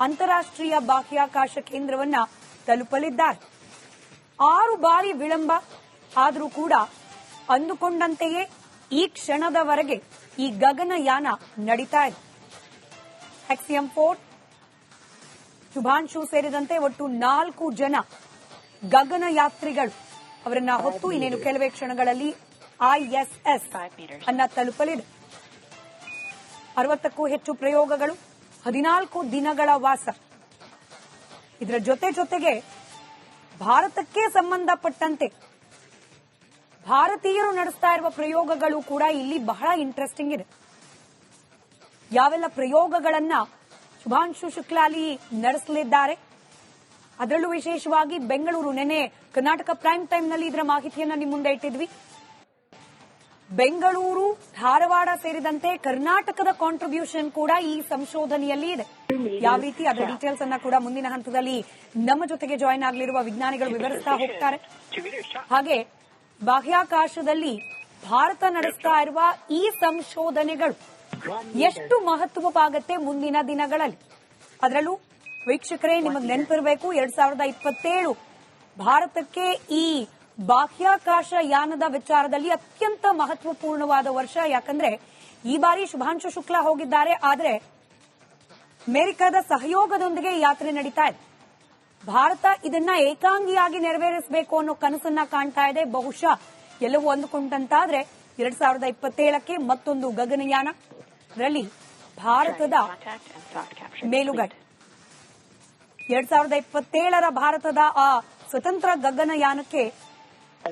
ಅಂತಾರಾಷ್ಟ್ರೀಯ ಬಾಹ್ಯಾಕಾಶ ಕೇಂದ್ರವನ್ನ ತಲುಪಲಿದ್ದಾರೆ. ಆರು ಬಾರಿ ವಿಳಂಬ ಆದರೂ ಕೂಡ ಅಂದುಕೊಂಡಂತೆಯೇ ಈ ಕ್ಷಣದವರೆಗೆ ಈ ಗಗನಯಾನ ನಡೀತಾ ಇದೆ. ಎಕ್ಸಿಎಂ ಫೋರ್ಟ್ ಶುಭಾಂಶು ಸೇರಿದಂತೆ ಒಟ್ಟು ನಾಲ್ಕು ಜನ ಗಗನಯಾತ್ರಿಗಳು ಅವರನ್ನ ಹೊತ್ತು ಇನ್ನೇನು ಕೆಲವೇ ಕ್ಷಣಗಳಲ್ಲಿ ಐಎಸ್ಎಸ್ ಅನ್ನ ತಲುಪಲಿದೆ. ಅರವತ್ತಕ್ಕೂ ಹೆಚ್ಚು ಪ್ರಯೋಗಗಳು ಹದಿನಾಲ್ಕು ದಿನಗಳ ವಾಸ. ಇದರ ಜೊತೆ ಜೊತೆಗೆ ಭಾರತಕ್ಕೆ ಸಂಬಂಧಪಟ್ಟಂತೆ ಭಾರತೀಯರು ನಡೆಸ್ತಾ ಇರುವ ಪ್ರಯೋಗಗಳು ಕೂಡ ಇಲ್ಲಿ ಬಹಳ ಇಂಟ್ರೆಸ್ಟಿಂಗ್ ಇದೆ. ಯಾವೆಲ್ಲ ಪ್ರಯೋಗಗಳನ್ನ ಶುಭಾಂಶು ಶುಕ್ಲಾಲಿ ನಡೆಸಲಿದ್ದಾರೆ? ಅದರಲ್ಲೂ ವಿಶೇಷವಾಗಿ ಬೆಂಗಳೂರು. ನೆನೆ ಕರ್ನಾಟಕ ಪ್ರೈಮ್ ಟೈಮ್ನಲ್ಲಿ ಇದರ ಮಾಹಿತಿಯನ್ನ ನಿಮ್ಮ ಮುಂದೆ ಇಟ್ಟಿದ್ವಿ. ಬೆಂಗಳೂರು, ಧಾರವಾಡ ಸೇರಿದಂತೆ ಕರ್ನಾಟಕದ ಕಾಂಟ್ರಿಬ್ಯೂಷನ್ ಕೂಡ ಈ ಸಂಶೋಧನೆಯಲ್ಲಿ ಇದೆ. ಯಾವ ರೀತಿ ಅದರ ಡೀಟೇಲ್ಸ್ ಅನ್ನ ಕೂಡ ಮುಂದಿನ ಹಂತದಲ್ಲಿ ನಮ್ಮ ಜೊತೆಗೆ ಜಾಯಿನ್ ಆಗಲಿರುವ ವಿಜ್ಞಾನಿಗಳು ವಿವರಿಸ್ತಾ ಹೋಗ್ತಾರೆ. ಹಾಗೆ ಬಾಹ್ಯಾಕಾಶದಲ್ಲಿ ಭಾರತ ನಡೆಸ್ತಾ ಇರುವ ಈ ಸಂಶೋಧನೆಗಳು ಎಷ್ಟು ಮಹತ್ವವಾಗುತ್ತೆ ಮುಂದಿನ ದಿನಗಳಲ್ಲಿ? ಅದರಲ್ಲೂ ವೀಕ್ಷಕರೇ, ನಿಮಗೆ ನೆನಪಿರಬೇಕು, ಎರಡ್ ಸಾವಿರದ ಇಪ್ಪತ್ತೇಳು ಭಾರತಕ್ಕೆ ಈ ಬಾಹ್ಯಾಕಾಶ ಯಾನದ ವಿಚಾರದಲ್ಲಿ ಅತ್ಯಂತ ಮಹತ್ವಪೂರ್ಣವಾದ ವರ್ಷ. ಯಾಕಂದ್ರೆ ಈ ಬಾರಿ ಶುಭಾಂಶು ಶುಕ್ಲಾ ಹೋಗಿದ್ದಾರೆ. ಆದರೆ ಅಮೆರಿಕದ ಸಹಯೋಗದೊಂದಿಗೆ ಯಾತ್ರೆ ನಡೀತಾ ಇದೆ. ಭಾರತ ಇದನ್ನ ಏಕಾಂಗಿಯಾಗಿ ನೆರವೇರಿಸಬೇಕು ಅನ್ನೋ ಕನಸನ್ನ ಕಾಣ್ತಾ ಇದೆ. ಬಹುಶಃ ಎಲ್ಲವೂ ಅಂದುಕೊಂಡಂತಾದ್ರೆ ಎರಡ್ ಸಾವಿರದ ಇಪ್ಪತ್ತೇಳಕ್ಕೆ ಮತ್ತೊಂದು ಗಗನಯಾನ ರಲ್ಲಿ ಭಾರತದ ಮೇಲುಗಡೆ. ಎರಡ್ ಸಾವಿರದ ಇಪ್ಪತ್ತೇಳರ ಭಾರತದ ಆ ಸ್ವತಂತ್ರ ಗಗನಯಾನಕ್ಕೆ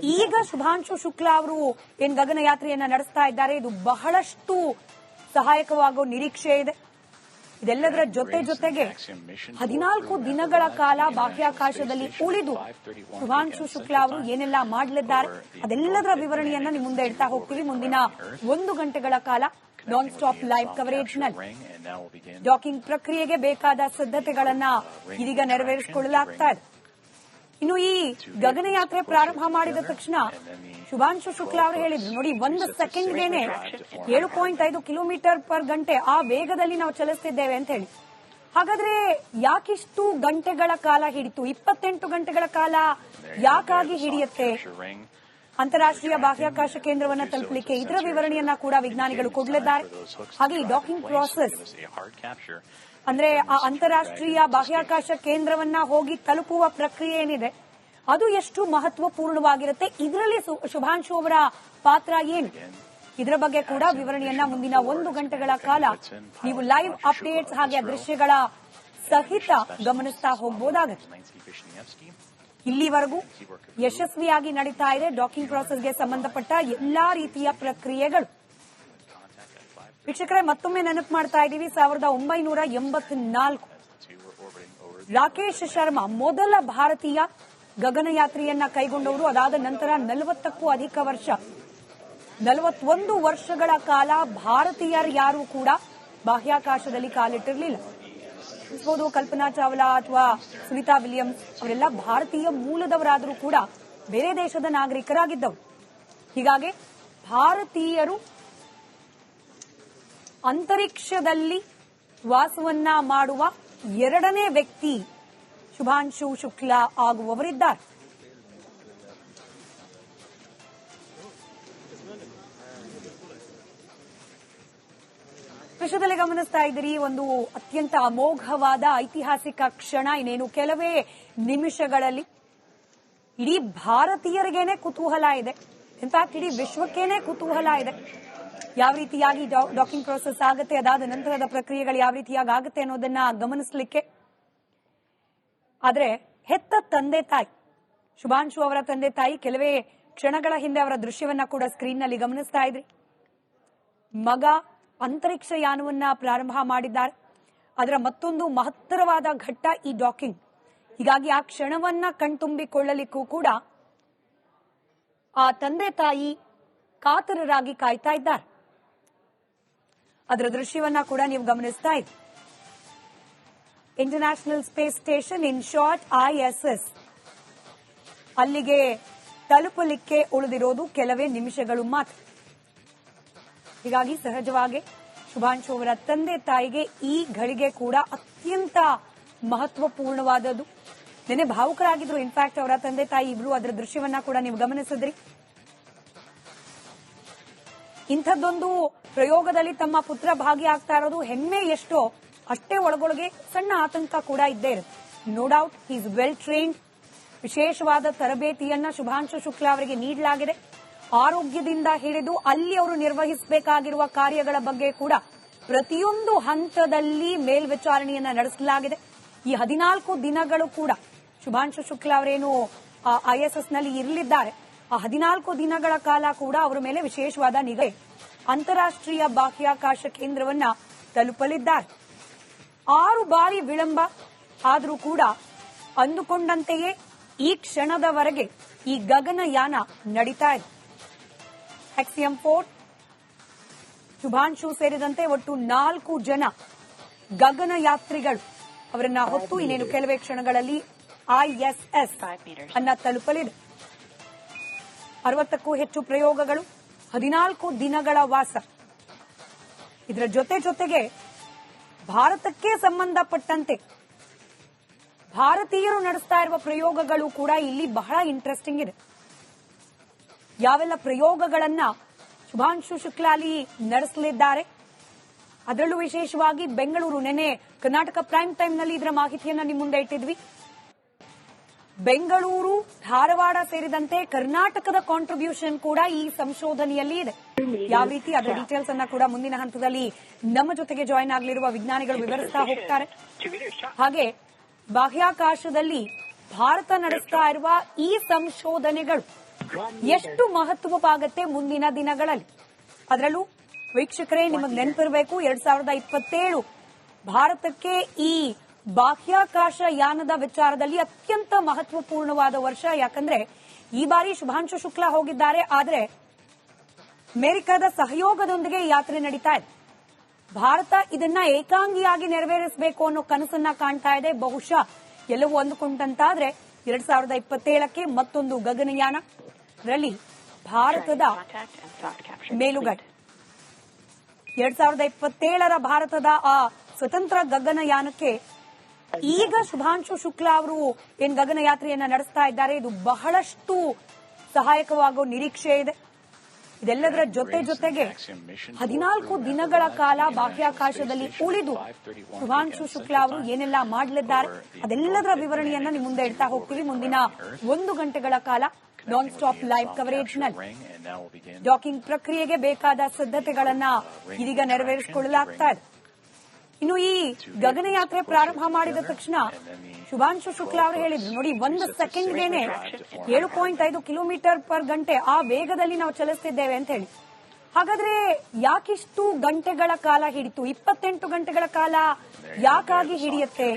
ಈಗ ಶುಭಾಂಶು ಶುಕ್ಲಾ ಅವರು ಏನ್ ಗಗನಯಾತ್ರೆಯನ್ನ ನಡೆಸ್ತಾ ಇದ್ದಾರೆ. ಇದು ಬಹಳಷ್ಟು ಸಹಾಯಕವಾಗೋ ನಿರೀಕ್ಷೆ ಇದೆ. ಇದೆಲ್ಲದರ ಜೊತೆ ಜೊತೆಗೆ ಹದಿನಾಲ್ಕು ದಿನಗಳ ಕಾಲ ಬಾಹ್ಯಾಕಾಶದಲ್ಲಿ ಉಳಿದು ಶುಭಾಂಶು ಶುಕ್ಲಾ ಅವರು ಏನೆಲ್ಲ ಮಾಡಲಿದ್ದಾರೆ ಅದೆಲ್ಲದರ ವಿವರಣೆಯನ್ನ ನಿಮ್ಮ ಮುಂದೆ ಇಡ್ತಾ ಹೋಗ್ತೀವಿ. ಮುಂದಿನ ಒಂದು ಗಂಟೆಗಳ ಕಾಲ ನಾನ್ ಸ್ಟಾಪ್ ಲೈವ್ ಕವರೇಜ್ನಲ್ಲಿ. ಡಾಕಿಂಗ್ ಪ್ರಕ್ರಿಯೆಗೆ ಬೇಕಾದ ಸಿದ್ಧತೆಗಳನ್ನ ಇದೀಗ ನೆರವೇರಿಸಿಕೊಳ್ಳಲಾಗ್ತಾ ಇದೆ. ಇನ್ನು ಈ ಗಗನಯಾತ್ರೆ ಪ್ರಾರಂಭ ಮಾಡಿದ ತಕ್ಷಣ ಶುಭಾಂಶು ಶುಕ್ಲಾ ಅವರು ಹೇಳಿದ್ರು. ನೋಡಿ, ಒಂದು ಸೆಕೆಂಡ್ಗೇನೆ ಏಳು ಪಾಯಿಂಟ್ ಐದು ಕಿಲೋಮೀಟರ್ ಪರ್ ಗಂಟೆ ಆ ವೇಗದಲ್ಲಿ ನಾವು ಚಲಿಸ್ತಿದ್ದೇವೆ ಅಂತ ಹೇಳಿ. ಹಾಗಾದ್ರೆ ಯಾಕಿಷ್ಟು ಗಂಟೆಗಳ ಕಾಲ ಹಿಡಿತು, ಇಪ್ಪತ್ತೆಂಟು ಗಂಟೆಗಳ ಕಾಲ ಯಾಕಾಗಿ ಹಿಡಿಯುತ್ತೆ? ಅಂತಾರಾಷ್ಟ್ರೀಯ ಬಾಹ್ಯಾಕಾಶ ಕೇಂದ್ರವನ್ನ ತಲುಪಲಿಕ್ಕೆ ಇದರ ವಿವರಣೆಯನ್ನ ಕೂಡ ವಿಜ್ಞಾನಿಗಳು ಕೊಡಲಿದ್ದಾರೆ. ಹಾಗೆ ಈ ಡಾಕಿಂಗ್ ಪ್ರಾಸೆಸ್ ಅಂದ್ರೆ ಆ ಅಂತಾರಾಷ್ಟ್ರೀಯ ಬಾಹ್ಯಾಕಾಶ ಕೇಂದ್ರವನ್ನ ಹೋಗಿ ತಲುಪುವ ಪ್ರಕ್ರಿಯೆ ಏನಿದೆ, ಅದು ಎಷ್ಟು ಮಹತ್ವಪೂರ್ಣವಾಗಿರುತ್ತೆ, ಇದರಲ್ಲಿ ಶುಭಾಂಶು ಅವರ ಪಾತ್ರ ಏನು? ಇದರ ಬಗ್ಗೆ ಕೂಡ ವಿವರಣೆಯನ್ನ ಮುಂದಿನ ಒಂದು ಗಂಟೆಗಳ ಕಾಲ ನೀವು ಲೈವ್ ಅಪ್ಡೇಟ್ಸ್ ಹಾಗೆ ದೃಶ್ಯಗಳ ಸಹಿತ ಗಮನಿಸ್ತಾ ಹೋಗಬಹುದಾಗುತ್ತೆ ಇಲ್ಲಿವರೆಗೂ ಯಶಸ್ವಿಯಾಗಿ ನಡೀತಾ ಇದೆ, ಡಾಕಿಂಗ್ ಪ್ರಾಸೆಸ್ಗೆ ಸಂಬಂಧಪಟ್ಟ ಎಲ್ಲಾ ರೀತಿಯ ಪ್ರಕ್ರಿಯೆಗಳು. ವೀಕ್ಷಕರೇ, ಮತ್ತೊಮ್ಮೆ ನೆನಪು ಮಾಡ್ತಾ ಇದ್ದೀವಿ, ಸಾವಿರದ ಒಂಬೈನೂರ ಎಂಬತ್ನಾಲ್ಕು. ರಾಕೇಶ್ ಶರ್ಮಾ, ಮೊದಲ ಭಾರತೀಯ ಗಗನಯಾತ್ರೆಯನ್ನ ಕೈಗೊಂಡವರು. ಅದಾದ ನಂತರ ನಲವತ್ತಕ್ಕೂ ಅಧಿಕ ವರ್ಷ, ನಲವತ್ತೊಂದು ವರ್ಷಗಳ ಕಾಲ ಭಾರತೀಯರು ಯಾರೂ ಕೂಡ ಬಾಹ್ಯಾಕಾಶದಲ್ಲಿ ಕಾಲಿಟ್ಟಿರಲಿಲ್ಲ. ಅನ್ಸ್ಬೋದು ಕಲ್ಪನಾ ಚಾವ್ಲಾ ಅಥವಾ ಸುನೀತಾ ವಿಲಿಯಮ್ಸ್ ಅವರೆಲ್ಲ ಭಾರತೀಯ ಮೂಲದವರಾದರೂ ಕೂಡ ಬೇರೆ ದೇಶದ ನಾಗರಿಕರಾಗಿದ್ದವು ಹೀಗಾಗಿ ಭಾರತೀಯರು ಅಂತರಿಕ್ಷದಲ್ಲಿ ವಾಸವನ್ನ ಮಾಡುವ ಎರಡನೇ ವ್ಯಕ್ತಿ ಶುಭಾಂಶು ಶುಕ್ಲಾ ಆಗುವವರಿದ್ದಾರೆ. ವಿಶ್ವದಲ್ಲಿ ಗಮನಿಸ್ತಾ ಇದ್ದೀರಿ, ಒಂದು ಅತ್ಯಂತ ಅಮೋಘವಾದ ಐತಿಹಾಸಿಕ ಕ್ಷಣ. ಇನ್ನೇನು ಕೆಲವೇ ನಿಮಿಷಗಳಲ್ಲಿ ಇಡೀ ಭಾರತೀಯರಿಗೇನೆ ಕುತೂಹಲ ಇದೆ. ಇನ್ಫ್ಯಾಕ್ಟ್ ಇಡೀ ವಿಶ್ವಕ್ಕೇನೆ ಕುತೂಹಲ ಇದೆ. ಯಾವ ರೀತಿಯಾಗಿ ಡಾಕಿಂಗ್ ಪ್ರೋಸೆಸ್ ಆಗುತ್ತೆ, ಅದಾದ ನಂತರದ ಪ್ರಕ್ರಿಯೆಗಳು ಯಾವ ರೀತಿಯಾಗಿ ಆಗುತ್ತೆ ಅನ್ನೋದನ್ನ ಗಮನಿಸಲಿಕ್ಕೆ. ಆದ್ರೆ, ಹೆತ್ತ ತಂದೆ ತಾಯಿ, ಶುಭಾಂಶು ಅವರ ತಂದೆ ತಾಯಿ ಕೆಲವೇ ಕ್ಷಣಗಳ ಹಿಂದೆ ಅವರ ದೃಶ್ಯವನ್ನ ಕೂಡ ಸ್ಕ್ರೀನ್ನಲ್ಲಿ ಗಮನಿಸ್ತಾ ಇದ್ರಿ. ಮಗ ಅಂತರಿಕ್ಷ ಯಾನವನ್ನ ಪ್ರಾರಂಭ ಮಾಡಿದ್ದಾರೆ. ಅದರ ಮತ್ತೊಂದು ಮಹತ್ತರವಾದ ಘಟ್ಟ ಈ ಡಾಕಿಂಗ್ ಹೀಗಾಗಿ ಆ ಕ್ಷಣವನ್ನ ಕಣ್ತುಂಬಿಕೊಳ್ಳಲಿಕ್ಕೂ ಕೂಡ ಆ ತಂದೆ ತಾಯಿ ಕಾತರರಾಗಿ ಕಾಯ್ತಾ ಇದ್ದಾರೆ. ಅದರ ದೃಶ್ಯವನ್ನ ಕೂಡ ನೀವು ಗಮನಿಸ್ತಾ ಇದ್ರಿ international space station in short ISS ಅಲ್ಲಿಗೆ ತಲುಪಲಿಕ್ಕೆ ಉಳಿದಿರೋದು ಕೆಲವೇ ನಿಮಿಷಗಳು ಮಾತ್ರ. ಹೀಗಾಗಿ ಸಹಜವಾಗಿ ಶುಭಾಂಶು ಅವರ ತಂದೆ ತಾಯಿಗೆ ಈ ಘಳಿಗೆ ಕೂಡ ಅತ್ಯಂತ ಮಹತ್ವಪೂರ್ಣವಾದದ್ದು. ನಿನ್ನೆ ಭಾವುಕರಾಗಿದ್ರು. ಇನ್ಫ್ಯಾಕ್ಟ್ ಅವರ ತಂದೆ ತಾಯಿ ಇಬ್ರು. ಅದರ ದೃಶ್ಯವನ್ನ ಕೂಡ ನೀವು ಗಮನಿಸಿದ್ರಿ. ಇಂಥದ್ದೊಂದು ಪ್ರಯೋಗದಲ್ಲಿ ತಮ್ಮ ಪುತ್ರ ಭಾಗಿಯಾಗ್ತಾ ಇರೋದು ಹೆಮ್ಮೆ ಎಷ್ಟೋ. ಅಷ್ಟೇ ಒಳಗೊಳಗೆ ಸಣ್ಣ ಆತಂಕ ಕೂಡ ಇದ್ದೇ ಇರುತ್ತೆ. No doubt is well trained ವಿಶೇಷವಾದ ತರಬೇತಿಯನ್ನ ಶುಭಾಂಶು ಶುಕ್ಲಾ ಅವರಿಗೆ ನೀಡಲಾಗಿದೆ. ಆರೋಗ್ಯದಿಂದ ಹಿಡಿದು ಅಲ್ಲಿ ಅವರು ನಿರ್ವಹಿಸಬೇಕಾಗಿರುವ ಕಾರ್ಯಗಳ ಬಗ್ಗೆ ಕೂಡ ಪ್ರತಿಯೊಂದು ಹಂತದಲ್ಲಿ ಮೇಲ್ವಿಚಾರಣೆಯನ್ನ ನಡೆಸಲಾಗಿದೆ. ಈ ಹದಿನಾಲ್ಕು ದಿನಗಳು ಕೂಡ ಶುಭಾಂಶು ಶುಕ್ಲಾ ಅವರೇನು ಐಎಸ್ಎಸ್ನಲ್ಲಿ ಇರಲಿದ್ದಾರೆ. ಹದಿನಾಲ್ಕು ದಿನಗಳ ಕಾಲ ಕೂಡ ಅವರ ಮೇಲೆ ವಿಶೇಷವಾದ ನಿಗಾ. ಅಂತಾರಾಷ್ಟ್ರೀಯ ಬಾಹ್ಯಾಕಾಶ ಕೇಂದ್ರವನ್ನ ತಲುಪಲಿದ್ದಾರೆ. ಆರು ಬಾರಿ ವಿಳಂಬ ಆದರೂ ಕೂಡ ಅಂದುಕೊಂಡಂತೆಯೇ ಈ ಕ್ಷಣದವರೆಗೆ ಈ ಗಗನಯಾನ ನಡೀತಾ ಇದೆ. ಎಕ್ಸಿಎಂ ಫೋರ್ಟ್ ಶುಭಾಂಶು ಸೇರಿದಂತೆ ಒಟ್ಟು ನಾಲ್ಕು ಜನ ಗಗನಯಾತ್ರಿಗಳು ಅವರನ್ನ ಹೊತ್ತು ಇನ್ನೇನು ಕೆಲವೇ ಕ್ಷಣಗಳಲ್ಲಿ ಐಎಸ್ಎಸ್ ಅನ್ನ ತಲುಪಲಿದೆ. ಅರವತ್ತಕ್ಕೂ ಹೆಚ್ಚು ಪ್ರಯೋಗಗಳು, ಹದಿನಾಲ್ಕು ದಿನಗಳ ವಾಸ. ಇದರ ಜೊತೆ ಜೊತೆಗೆ ಭಾರತಕ್ಕೆ ಸಂಬಂಧಪಟ್ಟಂತೆ ಭಾರತೀಯರು ನಡೆಸ್ತಾ ಇರುವ ಪ್ರಯೋಗಗಳು ಕೂಡ ಇಲ್ಲಿ ಬಹಳ ಇಂಟ್ರೆಸ್ಟಿಂಗ್ ಇದೆ. ಯಾವೆಲ್ಲ ಪ್ರಯೋಗಗಳನ್ನ ಶುಭಾಂಶು ಶುಕ್ಲಾಲಿ ನಡೆಸಲಿದ್ದಾರೆ? ಅದರಲ್ಲೂ ವಿಶೇಷವಾಗಿ ಬೆಂಗಳೂರು. ನೆನೆ ಕರ್ನಾಟಕ ಪ್ರೈಮ್ ಟೈಮ್ನಲ್ಲಿ ಇದರ ಮಾಹಿತಿಯನ್ನ ನಿಮ್ಮ ಮುಂದೆ ಇಟ್ಟಿದ್ವಿ. ಬೆಂಗಳೂರು, ಧಾರವಾಡ ಸೇರಿದಂತೆ ಕರ್ನಾಟಕದ ಕಾಂಟ್ರಿಬ್ಯೂಷನ್ ಕೂಡ ಈ ಸಂಶೋಧನೆಯಲ್ಲಿ ಇದೆ. ಯಾವ ರೀತಿ ಅದರ ಡೀಟೇಲ್ಸ್ ಅನ್ನ ಕೂಡ ಮುಂದಿನ ಹಂತದಲ್ಲಿ ನಮ್ಮ ಜೊತೆಗೆ ಜಾಯಿನ್ ಆಗಲಿರುವ ವಿಜ್ಞಾನಿಗಳು ವಿವರಿಸ್ತಾ ಹೋಗ್ತಾರೆ. ಹಾಗೆ ಬಾಹ್ಯಾಕಾಶದಲ್ಲಿ ಭಾರತ ನಡೆಸ್ತಾ ಇರುವ ಈ ಸಂಶೋಧನೆಗಳು ಎಷ್ಟು ಮಹತ್ವವಾಗುತ್ತೆ ಮುಂದಿನ ದಿನಗಳಲ್ಲಿ? ಅದರಲ್ಲೂ ವೀಕ್ಷಕರೇ, ನಿಮಗೆ ನೆನಪಿರಬೇಕು, ಎರಡ್ ಸಾವಿರದ ಇಪ್ಪತ್ತೇಳು ಭಾರತಕ್ಕೆ ಈ ಬಾಹ್ಯಾಕಾಶ ಯಾನದ ವಿಚಾರದಲ್ಲಿ ಅತ್ಯಂತ ಮಹತ್ವಪೂರ್ಣವಾದ ವರ್ಷ. ಯಾಕಂದ್ರೆ ಈ ಬಾರಿ ಶುಭಾಂಶು ಶುಕ್ಲಾ ಹೋಗಿದ್ದಾರೆ. ಆದರೆ ಅಮೆರಿಕದ ಸಹಯೋಗದೊಂದಿಗೆ ಯಾತ್ರೆ ನಡೀತಾ ಇದೆ. ಭಾರತ ಇದನ್ನ ಏಕಾಂಗಿಯಾಗಿ ನೆರವೇರಿಸಬೇಕು ಅನ್ನೋ ಕನಸನ್ನ ಕಾಣ್ತಾ ಇದೆ. ಬಹುಶಃ ಎಲ್ಲವೂ ಅಂದುಕೊಂಡಂತಾದ್ರೆ ಎರಡ್ ಸಾವಿರದ ಇಪ್ಪತ್ತೇಳಕ್ಕೆ ಮತ್ತೊಂದು ಗಗನಯಾನ ರಲ್ಲಿ ಭಾರತದ ಮೇಲುಗಡೆ. ಎರಡ್ ಸಾವಿರದ ಇಪ್ಪತ್ತೇಳರ ಭಾರತದ ಆ ಸ್ವತಂತ್ರ ಗಗನಯಾನಕ್ಕೆ ಈಗ ಶುಭಾಂಶು ಶುಕ್ಲಾ ಅವರು ಏನ್ ಗಗನಯಾತ್ರೆಯನ್ನ ನಡೆಸ್ತಾ ಇದ್ದಾರೆ. ಇದು ಬಹಳಷ್ಟು ಸಹಾಯಕವಾಗೋ ನಿರೀಕ್ಷೆ ಇದೆ. ಇದೆಲ್ಲದರ ಜೊತೆ ಜೊತೆಗೆ ಹದಿನಾಲ್ಕು ದಿನಗಳ ಕಾಲ ಬಾಹ್ಯಾಕಾಶದಲ್ಲಿ ಉಳಿದು ಶುಭಾಂಶು ಶುಕ್ಲಾ ಅವರು ಏನೆಲ್ಲ ಮಾಡಲಿದ್ದಾರೆ ಅದೆಲ್ಲದರ ವಿವರಣೆಯನ್ನ ನಿಮ್ಮ ಮುಂದೆ ಇಡ್ತಾ ಹೋಗ್ತೀವಿ. ಮುಂದಿನ ಒಂದು ಗಂಟೆಗಳ ಕಾಲ ನಾನ್ ಸ್ಟಾಪ್ ಲೈವ್ ಕವರೇಜ್ನಲ್ಲಿ. ಡಾಕಿಂಗ್ ಪ್ರಕ್ರಿಯೆಗೆ ಬೇಕಾದ ಸಿದ್ಧತೆಗಳನ್ನ ಇದೀಗ ನೆರವೇರಿಸಿಕೊಳ್ಳಲಾಗ್ತಾ ಇದೆ. ಇನ್ನು ಈ ಗಗನಯಾತ್ರೆ ಪ್ರಾರಂಭ ಮಾಡಿದ ತಕ್ಷಣ ಶುಭಾಂಶು ಶುಕ್ಲಾ ಅವರು ಹೇಳಿದ್ರು. ನೋಡಿ, ಒಂದು ಸೆಕೆಂಡ್ಗೇನೆ ಏಳು ಪಾಯಿಂಟ್ ಐದು ಕಿಲೋಮೀಟರ್ ಪರ್ ಗಂಟೆ ಆ ವೇಗದಲ್ಲಿ ನಾವು ಚಲಿಸ್ತಿದ್ದೇವೆ ಅಂತ ಹೇಳಿ. ಹಾಗಾದ್ರೆ ಯಾಕಿಷ್ಟು ಗಂಟೆಗಳ ಕಾಲ ಹಿಡಿತು? ಇಪ್ಪತ್ತೆಂಟು ಗಂಟೆಗಳ ಕಾಲ ಯಾಕಾಗಿ ಹಿಡಿಯುತ್ತೆ?